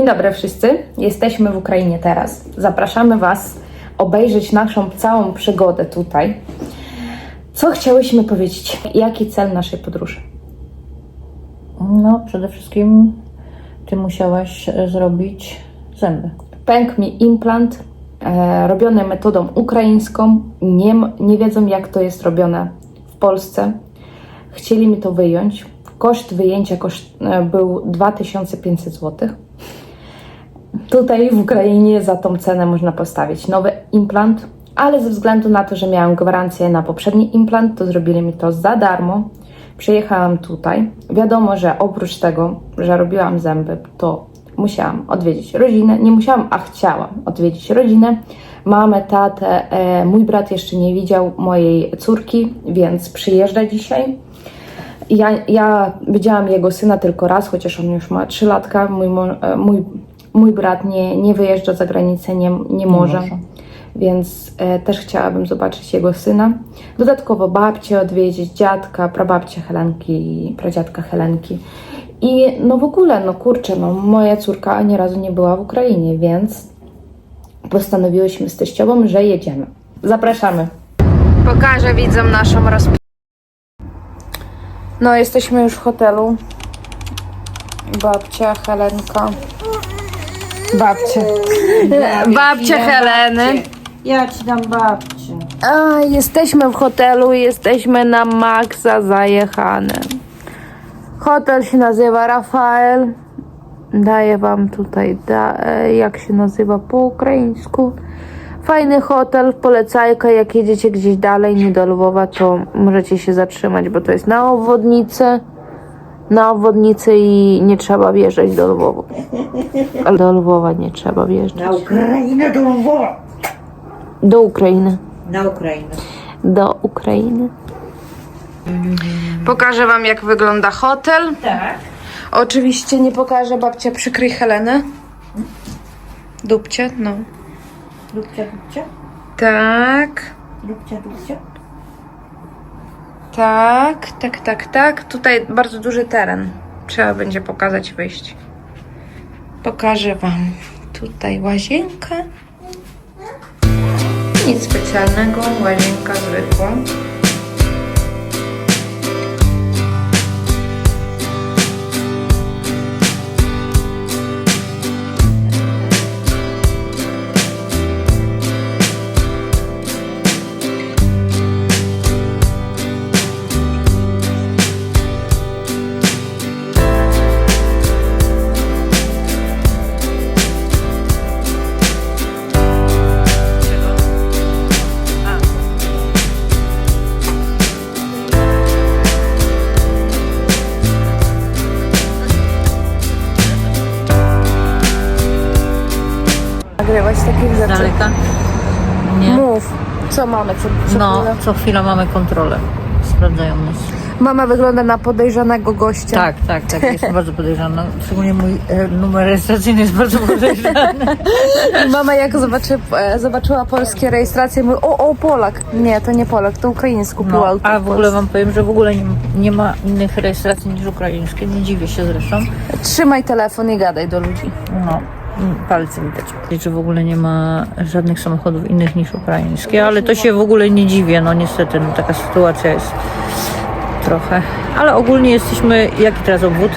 Dzień dobry wszyscy. Jesteśmy w Ukrainie teraz. Zapraszamy Was obejrzeć naszą całą przygodę tutaj. Co chciałyśmy powiedzieć? Jaki cel naszej podróży? No, przede wszystkim ty musiałaś e, zrobić zęby. Pękł mi implant e, robiony metodą ukraińską. Nie, nie wiedzą, jak to jest robione w Polsce. Chcieli mi to wyjąć. Koszt wyjęcia koszt, e, był 2500 zł. Tutaj w Ukrainie za tą cenę można postawić nowy implant, ale ze względu na to, że miałam gwarancję na poprzedni implant, to zrobili mi to za darmo. Przyjechałam tutaj. Wiadomo, że oprócz tego, że robiłam zęby, to musiałam odwiedzić rodzinę. Nie musiałam, a chciałam odwiedzić rodzinę. Mamę, tatę. E, mój brat jeszcze nie widział mojej córki, więc przyjeżdża dzisiaj. Ja, ja widziałam jego syna tylko raz, chociaż on już ma 3 latka. Mój, e, mój, mój brat nie, nie wyjeżdża za granicę, nie, nie może. może. Więc e, też chciałabym zobaczyć jego syna. Dodatkowo babcię odwiedzić, dziadka, prababcię Helenki, pradziadka Helenki. I no w ogóle, no kurczę, no moja córka ani razu nie była w Ukrainie, więc postanowiłyśmy z teściową, że jedziemy. Zapraszamy. Pokażę widzom naszą rozp... No, jesteśmy już w hotelu. Babcia, Helenka. Babcia. Babcia Heleny. Ja ci dam babcię. A, jesteśmy w hotelu, jesteśmy na maksa zajechane. Hotel się nazywa Rafael. Daję wam tutaj, da, e, jak się nazywa po ukraińsku. Fajny hotel, polecajka, jak jedziecie gdzieś dalej, nie do Lwowa, to możecie się zatrzymać, bo to jest na obwodnicę. Na obwodnicę i nie trzeba wjeżdżać do Lwowa. Ale do Lwowa nie trzeba wjeżdżać. Na Ukrainę do Lwowa. Do Ukrainy. Na Ukrainę. do Ukrainy. Pokażę Wam, jak wygląda hotel. Tak. Oczywiście nie pokażę babcia przykryj Helenę. Dupcie, no. Dupcia, dupcia. Tak, Dupcia, dupcia. Tak, tak, tak, tak. Tutaj bardzo duży teren. Trzeba będzie pokazać wyjść. Pokażę Wam tutaj łazienkę. Nic specjalnego, łazienka zwykła. Takich rzeczy. daleka? Nie. Mów, co mamy? Co, co No, chwilę? co chwila mamy kontrolę. Sprawdzają nas. Mama wygląda na podejrzanego gościa. Tak, tak, tak. Jestem bardzo podejrzana. Szczególnie mój e, numer rejestracyjny jest bardzo podejrzany. Mama jak zobaczy, e, zobaczyła polskie rejestracje, mówi, o, o, Polak. Nie, to nie Polak, to Ukrainiec kupił No, auto. a w ogóle wam powiem, że w ogóle nie, nie ma innych rejestracji niż ukraińskie. Nie dziwię się zresztą. Trzymaj telefon i gadaj do ludzi. No, palce widać. Że w ogóle nie ma żadnych samochodów innych niż ukraińskie, ale to się w ogóle nie dziwię. No niestety, no, taka sytuacja jest trochę. Ale ogólnie jesteśmy, jaki teraz obwód?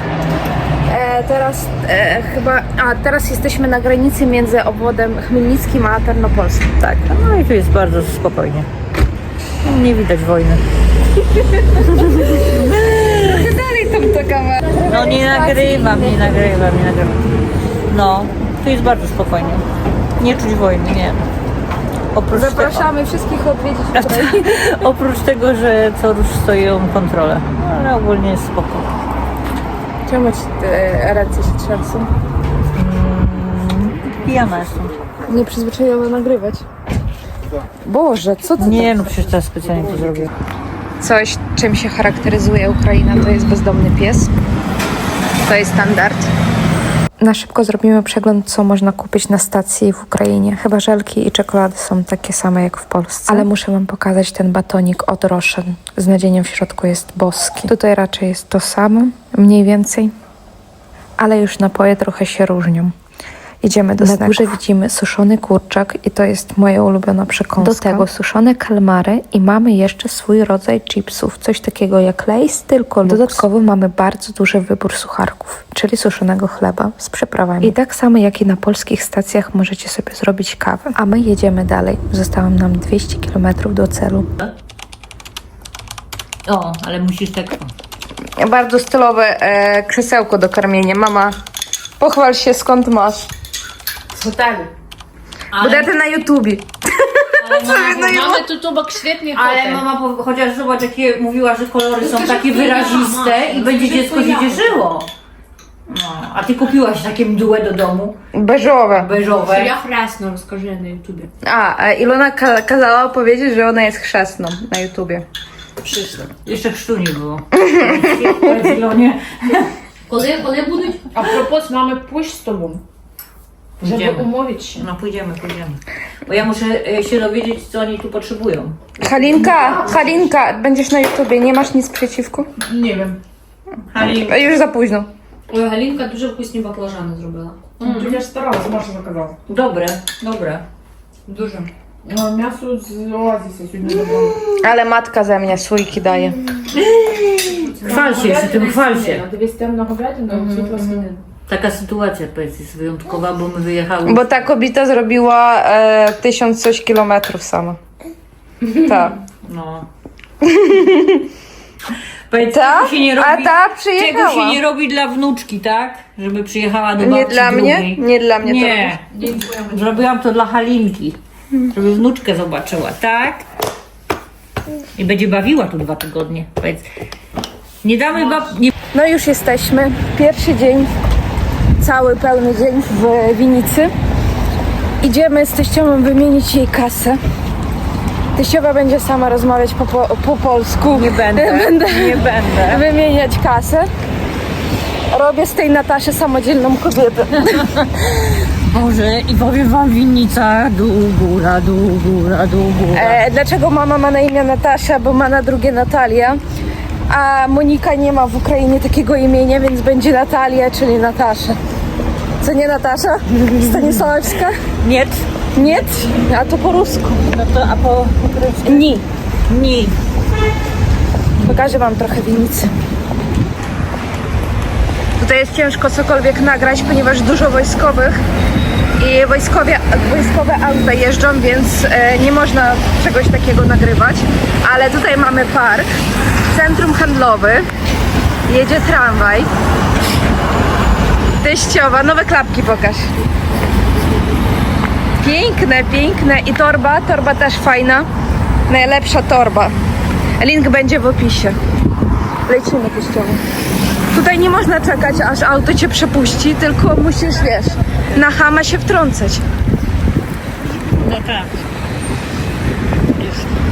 E, teraz e, chyba, a teraz jesteśmy na granicy między obwodem chmielnickim a tarnopolskim. Tak, no i tu jest bardzo spokojnie. Nie widać wojny. Dalej tam ta kamera. No nie nagrywam, nie nagrywam, nie nagrywam. No, tu jest bardzo spokojnie. Nie czuć wojny, nie. Oprócz, Zapraszamy wszystkich odwiedzić Tak. Tego, oprócz tego, że co rusz stoją kontrolę. No, ale ogólnie jest spoko. Czemu ci te ręce się trzęsą? Pijana jestem. Nie przyzwyczajona nagrywać. Boże, co ty Nie, no przecież teraz specjalnie to zrobię. Coś, czym się charakteryzuje Ukraina, to jest bezdomny pies. To jest standard. Na szybko zrobimy przegląd, co można kupić na stacji w Ukrainie. Chyba żelki i czekolady są takie same jak w Polsce. Ale muszę wam pokazać ten batonik od Roshen. Z nadzieniem w środku jest boski. Tutaj raczej jest to samo, mniej więcej. Ale już napoje trochę się różnią. Idziemy do Na górze widzimy suszony kurczak i to jest moja ulubiona przekąska. Do tego suszone kalmary i mamy jeszcze swój rodzaj chipsów, coś takiego jak Lay's, tylko lux. Dodatkowo mamy bardzo duży wybór sucharków, czyli suszonego chleba z przyprawami. I tak samo jak i na polskich stacjach możecie sobie zrobić kawę. A my jedziemy dalej. Zostało nam 200 km do celu. O, ale musisz tak... Bardzo stylowe e, krzesełko do karmienia. Mama, pochwal się skąd masz. Z hotelu. Będę to na YouTubie. Mamy tu tubok świetnie Ale hotel. mama, po- chociaż zobacz, jakie mówiła, że kolory są takie wyraziste i będzie dziecko się cieszyło. No, a ty kupiłaś takie mdłe do domu, Beżowe. beżowe. Ja chrzestno rozkażę na YouTubie. A, e, Ilona ka- kazała powiedzieć, że ona jest chrzestną na YouTubie. Przyszło. Jeszcze chrztu nie było. Powiedz Ilonie. Коли, коли будуть? А пропos mamy pójść z tobą. Żeby Idziemy. umówić się. No pójdziemy, pójdziemy. Bo ja muszę e, się dowiedzieć, co oni tu potrzebują. Halinka, Halinka, będziesz na YouTubie, nie masz nic przeciwko? Nie wiem. Hali, E, Już za późno. Ой, Галінка дуже вкусні баклажани зробила. Tu я старалась, Маша заказала. dobre, dobre. Дуже. А, Мясо з оазиса сьогодні забрала. Ale matka ze mnie słoiki daje. Chwal się, przy tym chwal się. Dивись, темна говядина, світла свинина. Taka sytuacja, powiedz, jest wyjątkowa, bo my wyjechały. Bo ta kobieta zrobiła e, tysiąc coś kilometrów sama. Ta. No. Powiedz, Ta? czego się nie A robi, ta czego przyjechała. się nie robi dla wnuczki, tak? Żeby przyjechała do Nie babci dla mnie? drugiej. Nie dla mnie Nie, zrobiłam to dla Halinki, żeby wnuczkę zobaczyła, tak? I będzie bawiła tu dwa tygodnie. Powiedz, nie damy bab... Nie... No już jesteśmy. Pierwszy dzień, cały pełny dzień w Winicy. Idziemy z teściową wymienić jej kasę. Teściowa będzie sama rozmawiać po, po, po polsku. Nie będę, będę nie będę. wymieniać kasę. Robię z tej Nataszy samodzielną kobietę. Boże, i powiem wam winnica, dół, góra, dół, góra, dół, góra. E, dlaczego mama ma na imię Natasza? Bo ma na drugie Natalia. A Monika nie ma w Ukrainie takiego imienia, więc będzie Natalia, czyli Natasza. Co nie Natasza? Stanisławska? Nie, Nie? A to po rusku. no to a po... po Ni. Nie. Pokażę wam trochę winnicy. Tutaj jest ciężko cokolwiek nagrać, ponieważ dużo wojskowych i wojskowie, wojskowe auta jeżdżą, więc e, nie można czegoś takiego nagrywać. Ale tutaj mamy park, centrum handlowe, jedzie tramwaj, teściowa, nowe klapki pokaż. Piękne, piękne i torba, torba też fajna, najlepsza torba. Link będzie w opisie. Lecimy teściowo. Tutaj nie można czekać, aż auto cię przepuści, tylko musisz, wiesz, na chama się wtrącać. No tak. Chodź,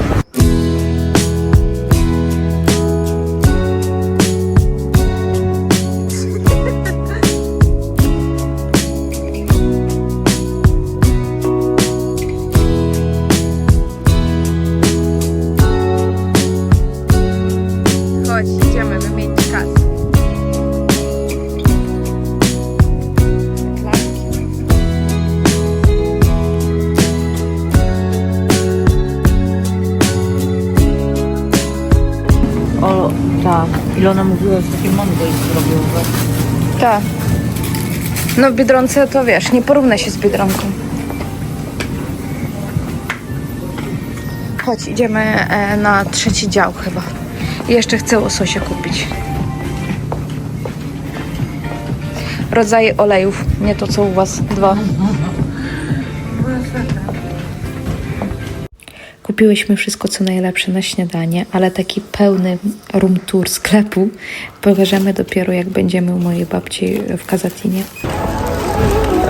Ilona mówiła, że takie mango jest zrobione. Tak. No w Biedronce to wiesz, nie porówna się z Biedronką. Chodź, idziemy e, na trzeci dział chyba. I jeszcze chcę łososia kupić. Rodzaje olejów, nie to co u was, dwa. Kupiłyśmy wszystko co najlepsze na śniadanie, ale taki pełny room tour sklepu pokażemy dopiero jak będziemy u mojej babci w Kazatinie.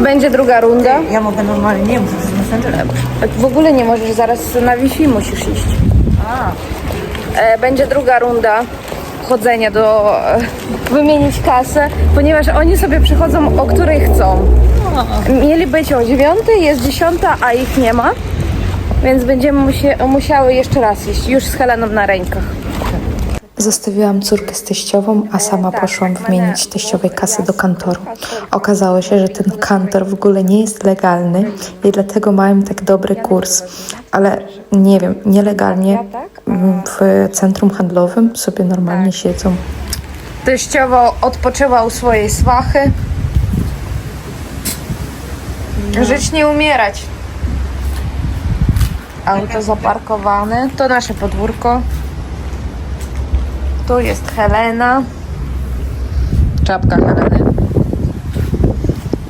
Będzie druga runda. Ja mogę normalnie, nie muszę z Messengerem. W ogóle nie możesz, zaraz na Wi-Fi musisz iść. A, E, Będzie druga runda chodzenia do... e, wymienić kasę, ponieważ oni sobie przychodzą o której chcą. Mieli być o dziewiątej, jest dziesiąta, a ich nie ma. Więc będziemy musie, musiały jeszcze raz iść, już z Heleną na rękach. Zostawiłam córkę z teściową, a sama poszłam wymienić teściowej kasy do kantoru. Okazało się, że ten kantor w ogóle nie jest legalny i dlatego mają tak dobry kurs. Ale nie wiem, nielegalnie w centrum handlowym sobie normalnie siedzą. Teściowo odpoczywał swojej swachy. Żyć nie umierać. Auto zaparkowane. To nasze podwórko. Tu jest Helena. Czapka Heleny.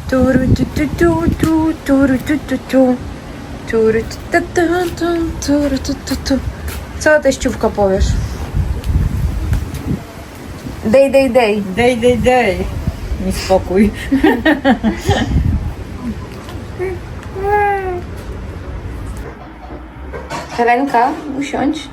Turu, tu, tu, tu, tu, turu, tu, tu, tu. Turu, tu, tu, tu, tu, turu, tu, tu, tu. Co teściówko powiesz? Dej, dej, dej. Dej, dej, dej. Mi spokój. Helenka, usiądź.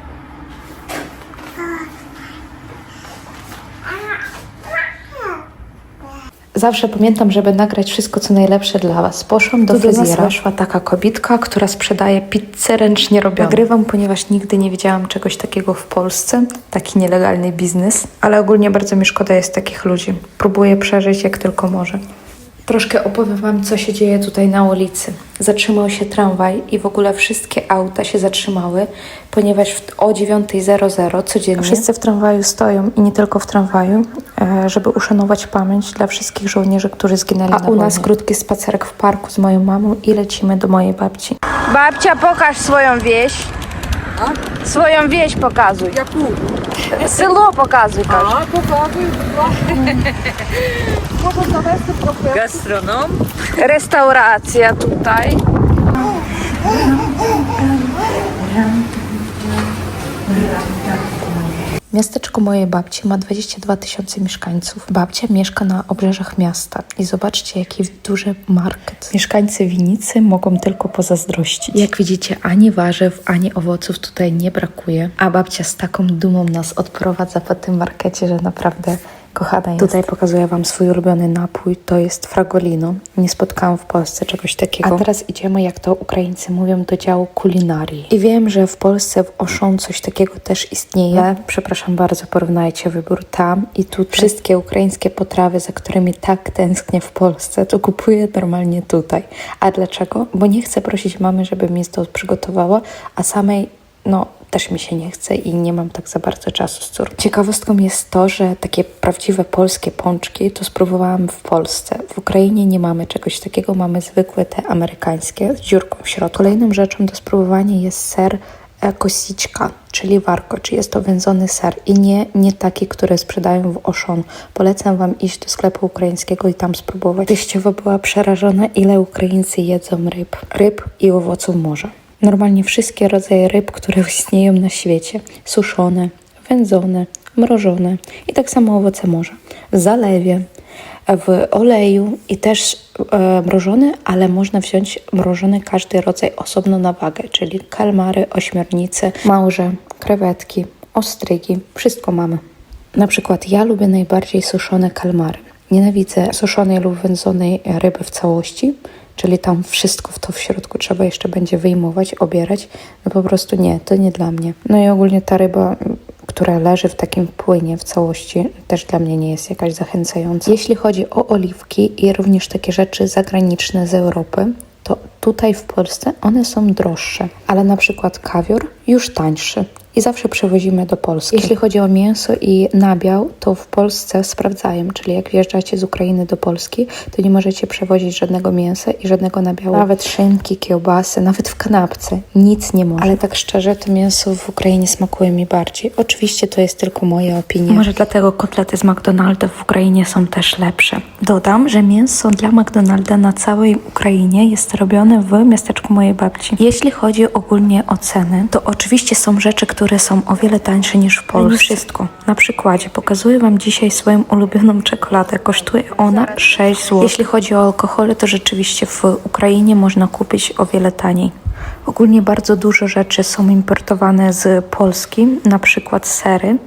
Zawsze pamiętam, żeby nagrać wszystko, co najlepsze dla Was. Poszłam do do fryzjera. Weszła taka kobitka, która sprzedaje pizzę ręcznie robioną. Nagrywam, ponieważ nigdy nie widziałam czegoś takiego w Polsce. Taki nielegalny biznes. Ale ogólnie bardzo mi szkoda jest takich ludzi. Próbuję przeżyć jak tylko może. Troszkę opowiem Wam, co się dzieje tutaj na ulicy. Zatrzymał się tramwaj i w ogóle wszystkie auta się zatrzymały, ponieważ w- o 9.00 codziennie wszyscy w tramwaju stoją i nie tylko w tramwaju, e, żeby uszanować pamięć dla wszystkich żołnierzy, którzy zginęli A u nas krótki spacerek w parku z moją mamą i lecimy do mojej babci. Babcia, pokaż swoją wieś. Своям віч показуй. Яку? Село показуй, кажуть. А, показуй, будь завести професію. Гастроном. Реставрація тут. Miasteczko mojej babci ma 22 tysiące mieszkańców. Babcia mieszka na obrzeżach miasta i zobaczcie, jaki duży market. Mieszkańcy Winicy mogą tylko pozazdrościć. Jak widzicie, ani warzyw, ani owoców tutaj nie brakuje, a babcia z taką dumą nas odprowadza po tym markecie, że naprawdę kochana jest. Tutaj pokazuję Wam swój ulubiony napój, to jest fragolino. Nie spotkałam w Polsce czegoś takiego. A teraz idziemy, jak to Ukraińcy mówią, do działu kulinarii. I wiem, że w Polsce w Oszą coś takiego też istnieje. Ale, przepraszam bardzo, porównajcie wybór tam i tu. Wszystkie ukraińskie potrawy, za którymi tak tęsknię w Polsce, to kupuję normalnie tutaj. A dlaczego? Bo nie chcę prosić mamy, żeby mi to przygotowała, a samej no też mi się nie chce i nie mam tak za bardzo czasu z córką. Ciekawostką jest to, że takie prawdziwe polskie pączki to spróbowałam w Polsce. W Ukrainie nie mamy czegoś takiego, mamy zwykłe te amerykańskie z dziurką w środku. Kolejną rzeczą do spróbowania jest ser kosiczka, czyli warko, czy jest to wędzony ser i nie, nie taki, który sprzedają w Oszon. Polecam Wam iść do sklepu ukraińskiego i tam spróbować. Teściowa była przerażona, ile Ukraińcy jedzą ryb. Ryb i owoców morza. Normalnie wszystkie rodzaje ryb, które istnieją na świecie. Suszone, wędzone, mrożone i tak samo owoce morza. W zalewie, w oleju i też e, mrożone, ale można wziąć mrożony każdy rodzaj osobno na wagę, czyli kalmary, ośmiornice, małże, krewetki, ostrygi, wszystko mamy. Na przykład ja lubię najbardziej suszone kalmary. Nienawidzę suszonej lub wędzonej ryby w całości, czyli tam wszystko w to w środku trzeba jeszcze będzie wyjmować, obierać. No po prostu nie, to nie dla mnie. No i ogólnie ta ryba, która leży w takim płynie w całości, też dla mnie nie jest jakaś zachęcająca. Jeśli chodzi o oliwki i również takie rzeczy zagraniczne z Europy, to tutaj w Polsce one są droższe, ale na przykład kawior już tańszy i zawsze przewozimy do Polski. Jeśli chodzi o mięso i nabiał, to w Polsce sprawdzają, czyli jak wjeżdżacie z Ukrainy do Polski, to nie możecie przewozić żadnego mięsa i żadnego nabiału. Nawet szynki, kiełbasy, nawet w kanapce, nic nie może. Ale tak szczerze, to mięso w Ukrainie smakuje mi bardziej. Oczywiście to jest tylko moja opinia. Może dlatego kotlety z McDonalda w Ukrainie są też lepsze. Dodam, że mięso dla McDonalda na całej Ukrainie jest robione w miasteczku mojej babci. Jeśli chodzi ogólnie o ceny, to oczywiście są rzeczy, które są o wiele tańsze niż w Polsce. Nie wszystko. Na przykładzie pokazuję Wam dzisiaj swoją ulubioną czekoladę. Kosztuje ona 6 zł. Jeśli chodzi o alkohole, to rzeczywiście w Ukrainie można kupić o wiele taniej. Ogólnie bardzo dużo rzeczy są importowane z Polski, na przykład sery.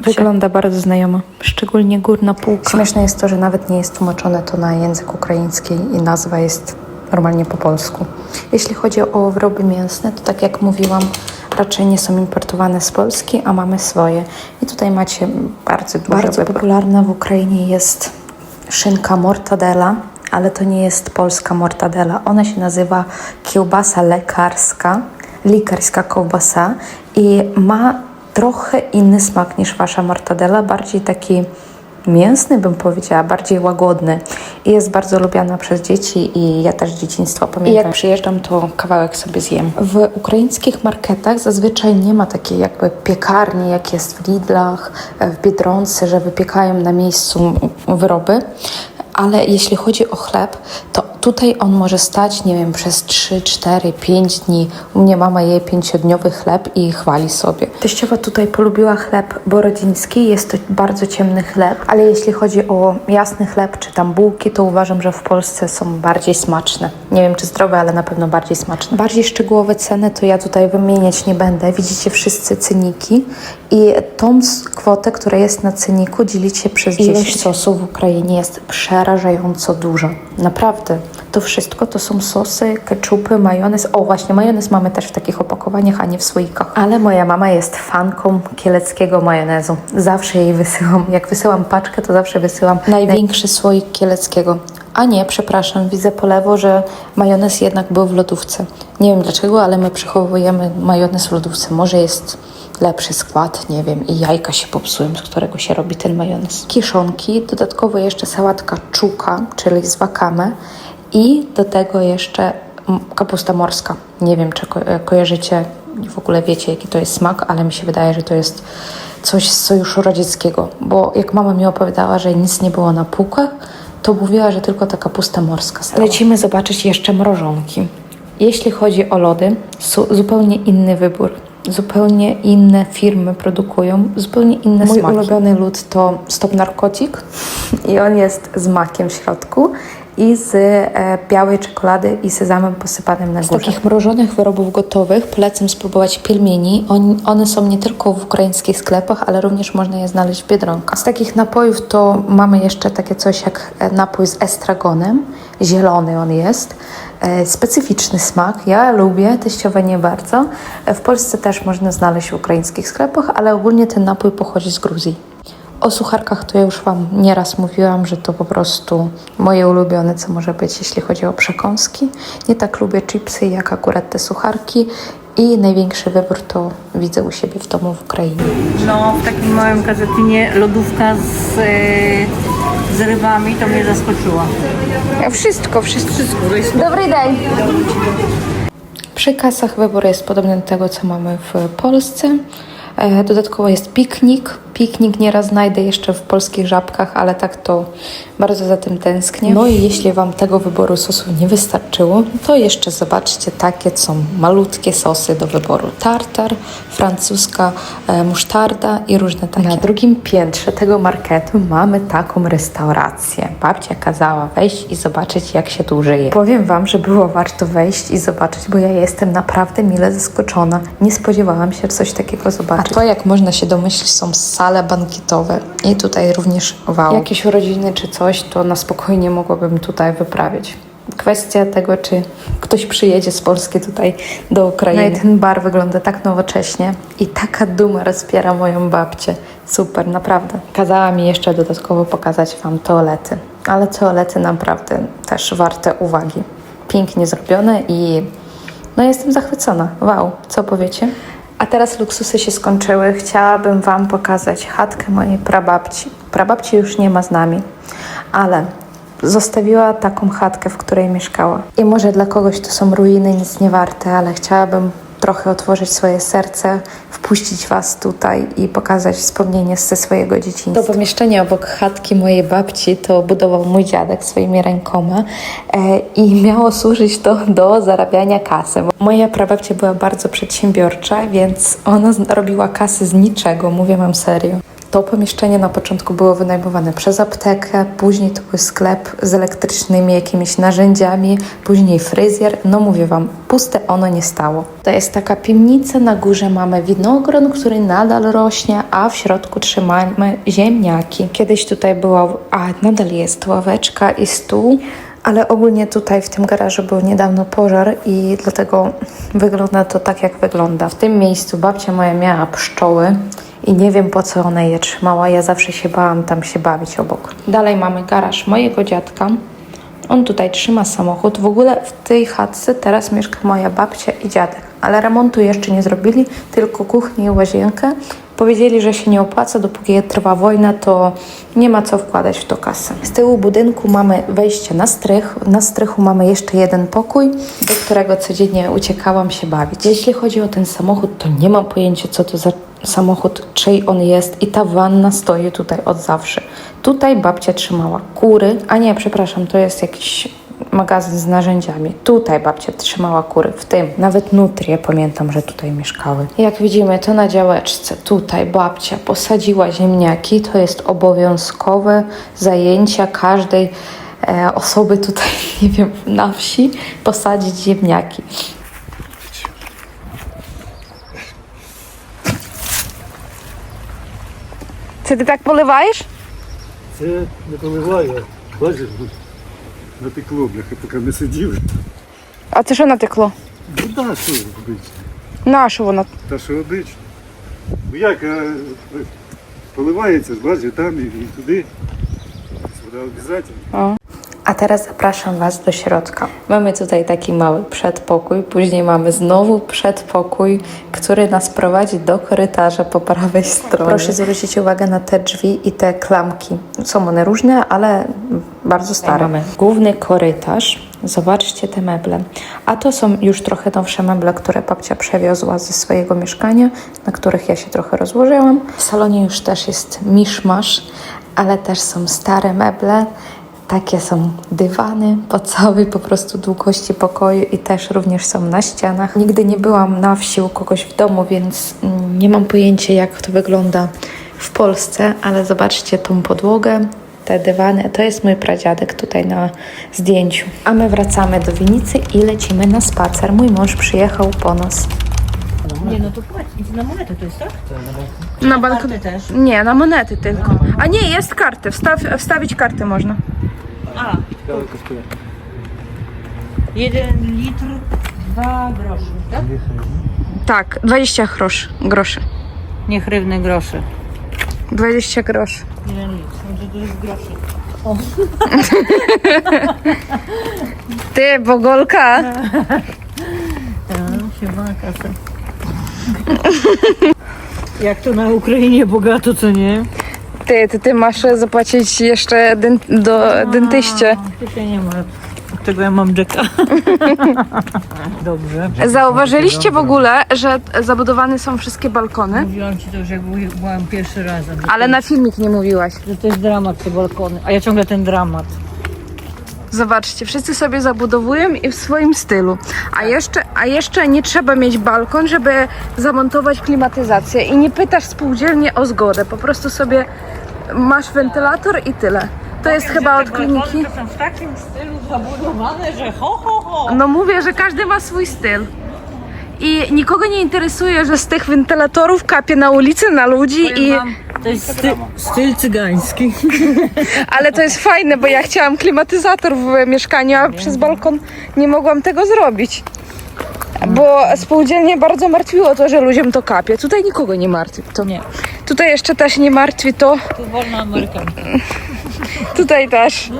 Wygląda bardzo znajomo, szczególnie górna półka. Śmieszne jest to, że nawet nie jest tłumaczone to na język ukraiński i nazwa jest normalnie po polsku. Jeśli chodzi o wyroby mięsne, to tak jak mówiłam, raczej nie są importowane z Polski, a mamy swoje. I tutaj macie bardzo dużo Bardzo popularna w Ukrainie jest szynka mortadela, ale to nie jest polska mortadela. Ona się nazywa kiełbasa lekarska, likarska kołbasa i ma trochę inny smak niż wasza mortadela, bardziej taki mięsny bym powiedziała, bardziej łagodny i jest bardzo lubiana przez dzieci i ja też z dzieciństwa pamiętam. I jak przyjeżdżam, to kawałek sobie zjem. W ukraińskich marketach zazwyczaj nie ma takiej jakby piekarni, jak jest w Lidlach, w Biedronce, że wypiekają na miejscu wyroby, ale jeśli chodzi o chleb, to tutaj on może stać, nie wiem, przez 3, 4, 5 dni. U mnie mama je pięciodniowy chleb i chwali sobie. Teściowa tutaj polubiła chleb borodziński, jest to bardzo ciemny chleb, ale jeśli chodzi o jasny chleb czy tam bułki, to uważam, że w Polsce są bardziej smaczne. Nie wiem czy zdrowe, ale na pewno bardziej smaczne. Bardziej szczegółowe ceny to ja tutaj wymieniać nie będę. Widzicie wszyscy ceniki i tą kwotę, która jest na ceniku, dzielicie przez 10. Ilość sosów w Ukrainie jest przerażająco duża. Naprawdę. To wszystko to są sosy, keczupy, majonez. O, właśnie, majonez mamy też w takich opakowaniach, a nie w słoikach. Ale moja mama jest fanką kieleckiego majonezu. Zawsze jej wysyłam. Jak wysyłam paczkę, to zawsze wysyłam największy słoik kieleckiego. A nie, przepraszam, widzę po lewo, że majonez jednak był w lodówce. Nie wiem dlaczego, ale my przechowujemy majonez w lodówce. Może jest lepszy skład, nie wiem, i jajka się popsują, z którego się robi ten majonez. Kiszonki, dodatkowo jeszcze sałatka czuka, czyli z wakame i do tego jeszcze kapusta morska. Nie wiem, czy ko- e, kojarzycie, w ogóle wiecie, jaki to jest smak, ale mi się wydaje, że to jest coś z Sojuszu Radzieckiego, bo jak mama mi opowiadała, że nic nie było na półkach, to mówiła, że tylko ta kapusta morska stała. Lecimy zobaczyć jeszcze mrożonki. Jeśli chodzi o lody, zupełnie inny wybór. Zupełnie inne firmy produkują, zupełnie inne Mój smaki. ulubiony lód to Stop Narkotik i on jest z makiem w środku i z e, białej czekolady i sezamem posypanym na górze. Z takich mrożonych wyrobów gotowych polecam spróbować pielmieni. On, one są nie tylko w ukraińskich sklepach, ale również można je znaleźć w Biedronkach. Z takich napojów to mamy jeszcze takie coś jak e, napój z estragonem. Zielony on jest. E, Specyficzny smak. Ja lubię, teściowe nie bardzo. W Polsce też można znaleźć w ukraińskich sklepach, ale ogólnie ten napój pochodzi z Gruzji. O sucharkach to ja już Wam nieraz mówiłam, że to po prostu moje ulubione, co może być, jeśli chodzi o przekąski. Nie tak lubię chipsy, jak akurat te sucharki. I największy wybór to widzę u siebie w domu w Ukrainie. No, w takim małym kazetynie lodówka z, e, z rybami to mnie zaskoczyła. Wszystko, wszystko. Dobry dzień. Przy kasach wybór jest podobny do tego, co mamy w Polsce. E, Dodatkowo jest piknik. Piknik nieraz znajdę jeszcze w polskich żabkach, ale tak to bardzo za tym tęsknię. No i jeśli Wam tego wyboru sosu nie wystarczyło, to jeszcze zobaczcie takie są malutkie sosy do wyboru. Tartar, francuska e, musztarda i różne takie. Na drugim piętrze tego marketu mamy taką restaurację. Babcia kazała wejść i zobaczyć, jak się tu żyje. Powiem Wam, że było warto wejść i zobaczyć, bo ja jestem naprawdę mile zaskoczona. Nie spodziewałam się coś takiego zobaczyć. A to, jak można się domyślić, są sale bankietowe i tutaj również wow. Jakieś urodziny czy coś, to na spokojnie mogłabym tutaj wyprawić. Kwestia tego, czy ktoś przyjedzie z Polski tutaj do Ukrainy. No i ten bar wygląda tak nowocześnie i taka duma rozpiera moją babcię. Super, naprawdę. Kazała mi jeszcze dodatkowo pokazać Wam toalety, ale toalety naprawdę też warte uwagi. Pięknie zrobione i no jestem zachwycona. Wow, co powiecie? A teraz luksusy się skończyły. Chciałabym Wam pokazać chatkę mojej prababci. Prababci już nie ma z nami, ale zostawiła taką chatkę, w której mieszkała. I może dla kogoś to są ruiny, nic nie warte, ale chciałabym trochę otworzyć swoje serce, wpuścić Was tutaj i pokazać wspomnienie ze swojego dzieciństwa. To pomieszczenie obok chatki mojej babci to budował mój dziadek swoimi rękoma e, i miało służyć to do zarabiania kasy. Moja prababcia była bardzo przedsiębiorcza, więc ona robiła kasy z niczego, mówię Wam serio. To pomieszczenie na początku było wynajmowane przez aptekę, później to był sklep z elektrycznymi jakimiś narzędziami, później fryzjer. No mówię Wam, puste ono nie stało. To jest taka piwnica, na górze mamy winogron, który nadal rośnie, a w środku trzymamy ziemniaki. Kiedyś tutaj była, a nadal jest ławeczka i stół. Ale ogólnie tutaj w tym garażu był niedawno pożar i dlatego wygląda to tak, jak wygląda. W tym miejscu babcia moja miała pszczoły i nie wiem po co ona je trzymała. Ja zawsze się bałam tam się bawić obok. Dalej mamy garaż mojego dziadka. On tutaj trzyma samochód. W ogóle w tej chatce teraz mieszka moja babcia i dziadek, ale remontu jeszcze nie zrobili, tylko kuchnię i łazienkę. Powiedzieli, że się nie opłaca, dopóki trwa wojna, to nie ma co wkładać w to kasę. Z tyłu budynku mamy wejście na strych. Na strychu mamy jeszcze jeden pokój, do którego codziennie uciekałam się bawić. Jeśli chodzi o ten samochód, to nie mam pojęcia, co to za samochód, czyj on jest i ta wanna stoi tutaj od zawsze. Tutaj babcia trzymała kury, a nie, przepraszam, to jest jakiś magazyn z narzędziami. Tutaj babcia trzymała kury, w tym nawet nutrie pamiętam, że tutaj mieszkały. Jak widzimy, to na działeczce tutaj babcia posadziła ziemniaki. To jest obowiązkowe zajęcia każdej e, osoby tutaj, nie wiem, na wsi, posadzić ziemniaki. Czy ty tak polewaєш? Це не поливає. Бачиш, натекло, бляха, поки ми сиділи. А це що натекло? Вода, що обично. що воно? Та що обично. Ну як, а, поливається, бачиш, там і, і туди. Вода обов'язково. A teraz zapraszam Was do środka. Mamy tutaj taki mały przedpokój, później mamy znowu przedpokój, który nas prowadzi do korytarza po prawej stronie. Proszę zwrócić uwagę na te drzwi i te klamki. Są one różne, ale bardzo stare. mamy. Główny korytarz. Zobaczcie te meble. A to są już trochę nowsze meble, które babcia przewiozła ze swojego mieszkania, na których ja się trochę rozłożyłam. W salonie już też jest miszmasz, ale też są stare meble. Takie są dywany po całej po prostu długości pokoju i też również są na ścianach. Nigdy nie byłam na wsi u kogoś w domu, więc mm, nie mam pojęcia jak to wygląda w Polsce, ale zobaczcie tą podłogę, te dywany. To jest mój pradziadek tutaj na zdjęciu. A my wracamy do Winicy i lecimy na spacer. Mój mąż przyjechał po nas. Nie, no to płać. Na monetę to jest, tak? Na. Karty też. Nie, na monety tylko. A nie, jest karty. Wstaw, wstawić karty można. A. Jeden litr, dwa groszy, tak? Tak, 20 groszy. groszy. Niechrywne grosze. 20 groszy. Jeden litr, no to to jest groszy. Ty, Bogolka. się ma kasę. Jak to na Ukrainie bogato, co nie? Ty, ty, ty masz zapłacić jeszcze dyn, do dentyście. Nie ma. Tego ja mam Jacka. Dobrze. Zauważyliście w ogóle, że zabudowane są wszystkie balkony? Mówiłam ci to jak były- byłam pierwszy razem. Że Ale na filmik nie mówiłaś. że to jest dramat te balkony. A ja ciągle ten dramat. Zobaczcie, wszyscy sobie zabudowują i w swoim stylu. A jeszcze, a jeszcze nie trzeba mieć balkon, żeby zamontować klimatyzację. I nie pytasz spółdzielnie o zgodę. Po prostu sobie masz wentylator i tyle. To jest chyba od kliniki. są w takim stylu zabudowane, że ho, ho, ho. No mówię, że każdy ma swój styl. I nikogo nie interesuje, że z tych wentylatorów kapie na ulicy, na ludzi i... To jest sty, styl cygański. Ale to jest fajne, bo ja chciałam klimatyzator w mieszkaniu, a przez balkon nie mogłam tego zrobić. Bo spółdzielnie bardzo martwiło to, że ludziom to kapie. Tutaj nikogo nie martwi to. Nie, Tutaj jeszcze też nie martwi to. tu wolna Amerykanka. Tutaj też.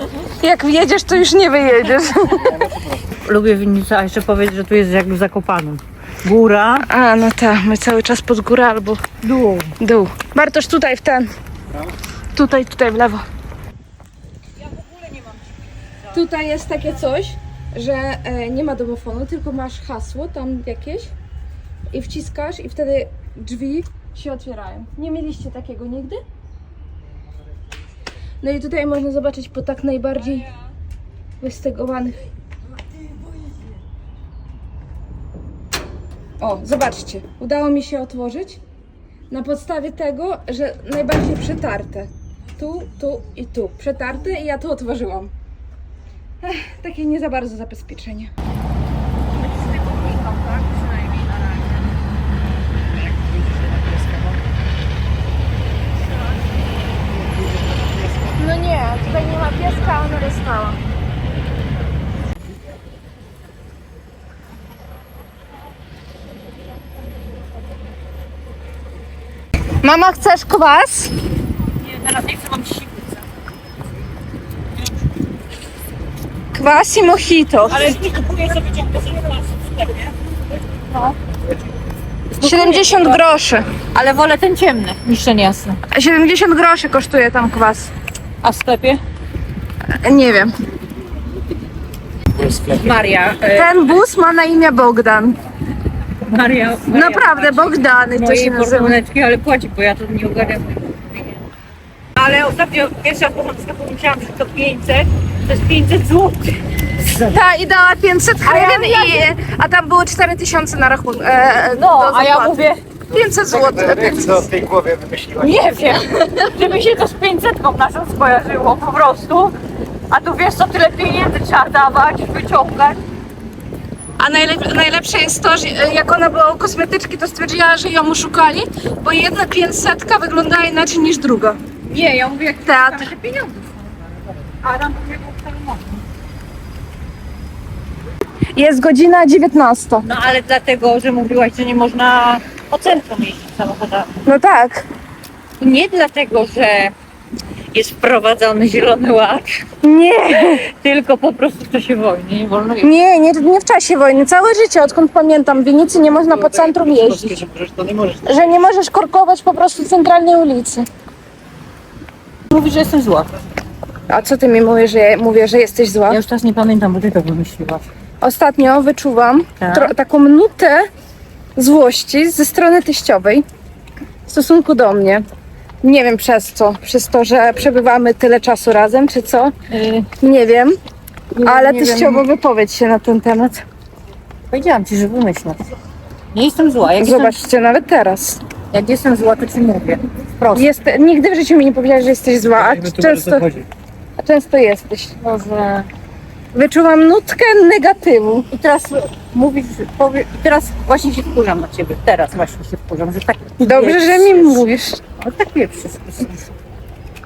Jak wjedziesz, to już nie wyjedziesz. Lubię winnicę, a jeszcze powiedzieć, że tu jest jak w Zakopanem. Góra, A, no tak, my cały czas pod górę albo dół. dół. Bartosz, tutaj w ten. Tutaj, tutaj w lewo. Tutaj jest takie coś, że e, nie ma domofonu, tylko masz hasło tam jakieś i wciskasz i wtedy drzwi się otwierają. Nie mieliście takiego nigdy? No i tutaj można zobaczyć po tak najbardziej wystegowanych. O, zobaczcie, udało mi się otworzyć na podstawie tego, że najbardziej przetarte. Tu, tu i tu. Przetarte i ja to otworzyłam. Ech, takie nie za bardzo zabezpieczenie. No nie, tutaj nie ma pieska, ona dostała. Mama, chcesz kwas? Nie, teraz nie chcę mam siły. Kwas i mojito. Ale nie kupuję sobie ciągle sobie w sklepie. 70 groszy. Ale wolę ten ciemny niż ten jasny. 70 groszy kosztuje tam kwas. A w sklepie? Nie wiem. Maria. E, Ten bus ma na imię Bogdan. Maria. Maria Naprawdę, Bogdany to się mojej nazywa. ale płaci, bo ja to nie ogarniam. Ale ostatnio pierwszy raz poszłam do sklepu, myślałam, że to 500, to jest 500 zł. Ta i dała 500 hrywien, i, a tam było 4000 na rachunku. E, No, do a ja zapłaty. mówię, 500 zł. Co w tej głowie wymyśliłaś? nie wiem, żeby się to z 500 naszą skojarzyło po prostu. A tu wiesz co, tyle pieniędzy trzeba dawać, wyciągać. A najlep- najlepsze jest to, że jak ona była u kosmetyczki, to stwierdziła, że ją oszukali, bo jedna 500 wyglądała inaczej niż druga. Nie, ja mówię, jak Teatr. te pieniądze są. A tam. Jest godzina 19. No ale dlatego, że mówiłaś, że nie można po centrum jeździć samochodami. No tak. Nie dlatego, że jest wprowadzony zielony ład, Nie, tylko po prostu w czasie wojny nie wolno jeździć. nie, nie, nie w czasie wojny. Całe życie, odkąd pamiętam, w Winicy nie można po centrum jeździć. To nie możesz. Że nie możesz korkować po prostu w centralnej ulicy. Mówi, że jestem zła. A co ty mi mówisz, że ja mówię, że jesteś zła? Ja już teraz nie pamiętam, bo ty to wymyśliłaś. Ostatnio wyczuwam Tak? tro- taką nutę złości ze strony teściowej w stosunku do mnie. Nie wiem przez co. Przez to, że przebywamy tyle czasu razem, czy co? Nie wiem. Ale nie teściowo wypowiedź się na ten temat. powiedziałam ci, że wymyślasz. Nie jestem zła. Jak, jestem, Zobaczcie, nawet teraz. jak jestem zła, to ci mówię. Wprost. Jest, nigdy w życiu mi nie powiedziałeś, że jesteś zła, a często, a często jesteś. Może... Wyczuwam nutkę negatywu. I teraz mówisz, powie... teraz właśnie się wkurzam na ciebie. Teraz właśnie się wkurzam, że tak Dobrze, że mi mówisz. Ale tak wie wszystko.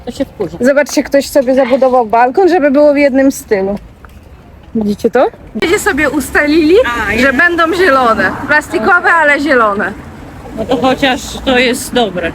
To się wkurzam. Zobaczcie, ktoś sobie zabudował balkon, żeby było w jednym stylu. Widzicie to? Ludzie sobie ustalili, A, że będą zielone. Plastikowe, ale zielone. No to chociaż to jest dobre.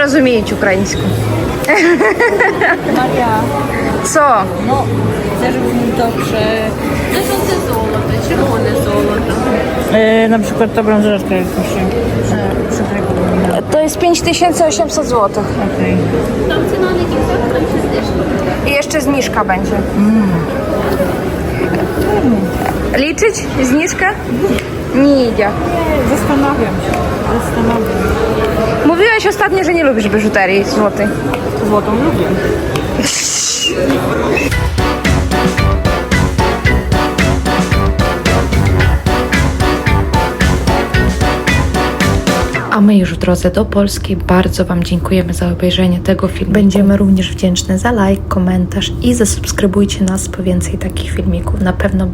розуміють українську. Maria, Co? no chcę, żeby mi dobrze... Це жовте золото, червоне золото. E, na przykład ta branżaczka jakoś się przy, przy To jest 5800 zł. Okej. Там ціна не кінця, там ще знижка. I jeszcze zniżka będzie. Liczyć? Zniżkę? Nie idzie. Zastanawiam się. Zastanawiam. Mówiłeś ostatnio, że nie lubisz biżuterii złotej. Złotą lubię. A my już w drodze do Polski bardzo Wam dziękujemy za obejrzenie tego filmu. Będziemy również wdzięczne za like, komentarz i zasubskrybujcie nas po więcej takich filmików. Na pewno będzie.